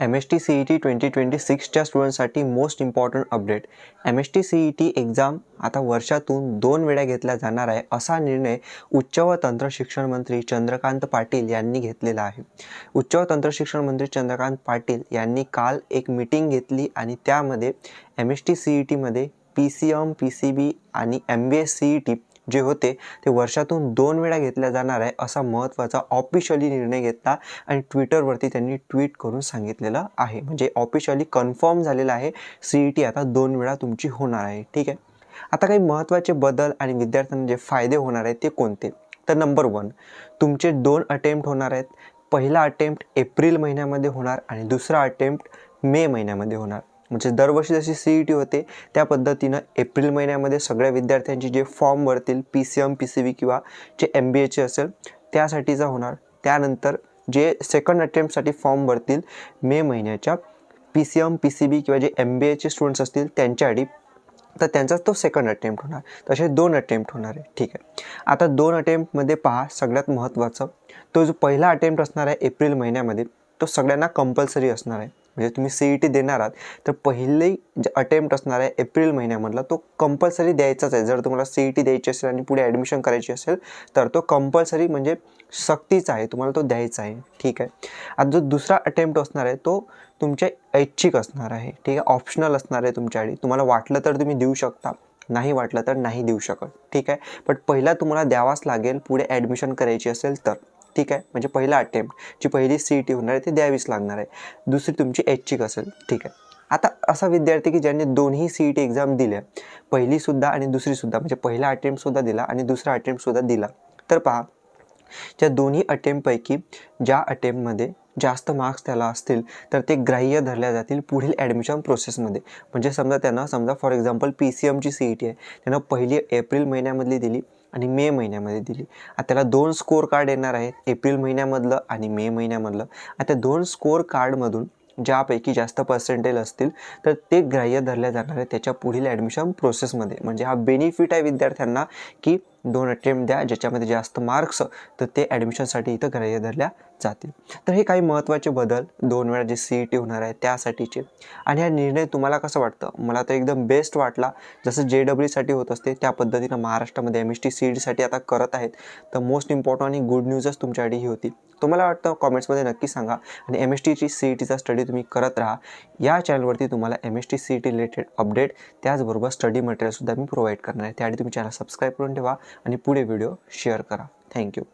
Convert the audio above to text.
M S T C E T twenty twenty सिक्सच्या स्टुडंटसाठी most important update M S T C E T exam आता वर्षातून दोन वेळा घेतला जाणार आहे असा निर्णय उच्च व तंत्र शिक्षण मंत्री चंद्रकांत पाटील यांनी घेतलेला आहे. उच्च व तंत्र शिक्षण मंत्री चंद्रकांत पाटील यांनी काल एक मीटिंग घेतली आणि त्यामध्ये M S T C E टीमध्ये P C M P C B आणि M B S C E T जे होते ते वर्षातून दोन वेळा घेतल्या जाणार आहे असा महत्त्वाचा ऑफिशियली निर्णय घेतला आणि ट्विटरवरती त्यांनी ट्विट करून सांगितलेलं आहे. म्हणजे ऑफिशियली कन्फर्म झालेलं आहे सी ई टी आता दोन वेळा तुमची होणार आहे. ठीक आहे? आता काही महत्त्वाचे बदल आणि विद्यार्थ्यांना जे फायदे होणार आहेत ते कोणते? तर नंबर वन तुमचे दोन अटेम्प्ट होणार आहेत. पहिला अटेम्प्ट एप्रिल महिन्यामध्ये होणार आणि दुसरा अटेम्प्ट मे महिन्यामध्ये होणार. म्हणजे दरवर्षी जशी सी ई टी होते त्या पद्धतीनं एप्रिल महिन्यामध्ये सगळ्या विद्यार्थ्यांचे जे form भरतील P C M P C B किंवा जे एम बी एचे असेल त्यासाठीचा होणार. त्यानंतर जे सेकंड अटेम्प्टसाठी फॉर्म भरतील मे महिन्याच्या P C M P C B किंवा जे एम बी एचे स्टुडंट्स असतील त्यांच्यासाठी तर त्यांचाच तो सेकंड अटेम्प्ट होणार. तसे दोन अटेम्प्ट होणार आहे. ठीक आहे. आता दोन अटेम्प्टमध्ये पहा सगळ्यात महत्त्वाचं तो जो पहिला अटेम्प्ट असणार आहे एप्रिल महिन्यामध्ये तो सगळ्यांना कंपल्सरी असणार आहे. म्हणजे तुम्ही सी ई टी देणार आहात तर पहिले जे अटेम्प्ट असणार आहे एप्रिल महिन्यामधला तो कंपल्सरी द्यायचाच आहे. जर तुम्हाला सी ई टी द्यायची असेल आणि पुढे ॲडमिशन करायची असेल तर तो कंपल्सरी म्हणजे सक्तीचा आहे. तुम्हाला तो द्यायचा आहे. ठीक आहे? आता जो दुसरा अटेम्प्ट असणार आहे तो तुमच्या ऐच्छिक असणार आहे. ठीक आहे? ऑप्शनल असणार आहे तुमच्याकडे तुम्हाला वाटलं तर तुम्ही देऊ शकता. नाही वाटलं तर नाही देऊ शकत. ठीक आहे? बट पहिला तुम्हाला द्यावाच लागेल. पुढे ॲडमिशन करायची असेल तर. ठीक आहे? म्हणजे पहिला अटेम्प्ट जी पहिली सी ई टी होणार आहे ती द्यावीच लागणार आहे. दुसरी तुमची ऐच्छिक असेल ठीक आहे. आता असा विद्यार्थी की ज्यांनी दोन्ही सी ई टी एक्झाम दिल्या पहिलीसुद्धा आणि दुसरीसुद्धा म्हणजे पहिला अटेम्प्टसुद्धा दिला आणि दुसरा अटेम्प्टसुद्धा दिला. तर पहा त्या दोन्ही अटेम्प्टपैकी ज्या अटेम्प्टमध्ये जास्त मार्क्स त्याला असतील तर ते ग्राह्य धरल्या जातील पुढील ॲडमिशन प्रोसेसमध्ये म्हणजे समजा त्यांना समजा फॉर एक्झाम्पल पी सी एमची सी ई टी आहे. त्यांना पहिली एप्रिल महिन्यामधली दिली आणि मे महिन्यामध्ये दिली. आता त्याला दोन स्कोअर कार्ड येणार आहेत एप्रिल महिन्यामधलं आणि मे महिन्यामधलं. आता दोन स्कोअर कार्डमधून ज्यापैकी जास्त पर्सेंटेज असतील तर ते ग्राह्य धरल्या जाणार आहे त्याच्या पुढील ॲडमिशन प्रोसेसमध्ये म्हणजे हा बेनिफिट आहे विद्यार्थ्यांना की दोन अटेम्प्ट द्या ज्याच्यामध्ये जास्त मार्क्स तर ते ॲडमिशनसाठी इथं ग्राह्य धरल्या जातील. तर हे काही महत्त्वाचे बदल दोन वेळा जे सी ई टी होणार आहे त्यासाठीचे. आणि हा निर्णय तुम्हाला कसं वाटतं? मला तर एकदम बेस्ट वाटला. जसं जे डब्ल्यूसाठी होत असते त्या पद्धतीनं महाराष्ट्रामध्ये M S T C E टीसाठी आता करत आहेत. तर मोस्ट इम्पॉर्टंट आणि गुड न्यूजच तुमच्यासाठी ही होती. तुम्हाला वाटतं? कॉमेंट्समध्ये नक्की सांगा. आणि एम एस टीची सी ई टीचा स्टडी तुम्ही करत राहा. या चॅनलवरती तुम्हाला M S T C E T related update त्याचबरोबर स्टडी मटेरियलसुद्धा मी प्रोव्हाइड करणार आहे. त्यासाठी तुम्ही चॅनल सबस्क्राईब करून ठेवा. आणि पुढे व्हिडिओ शेअर करा. थँक्यू.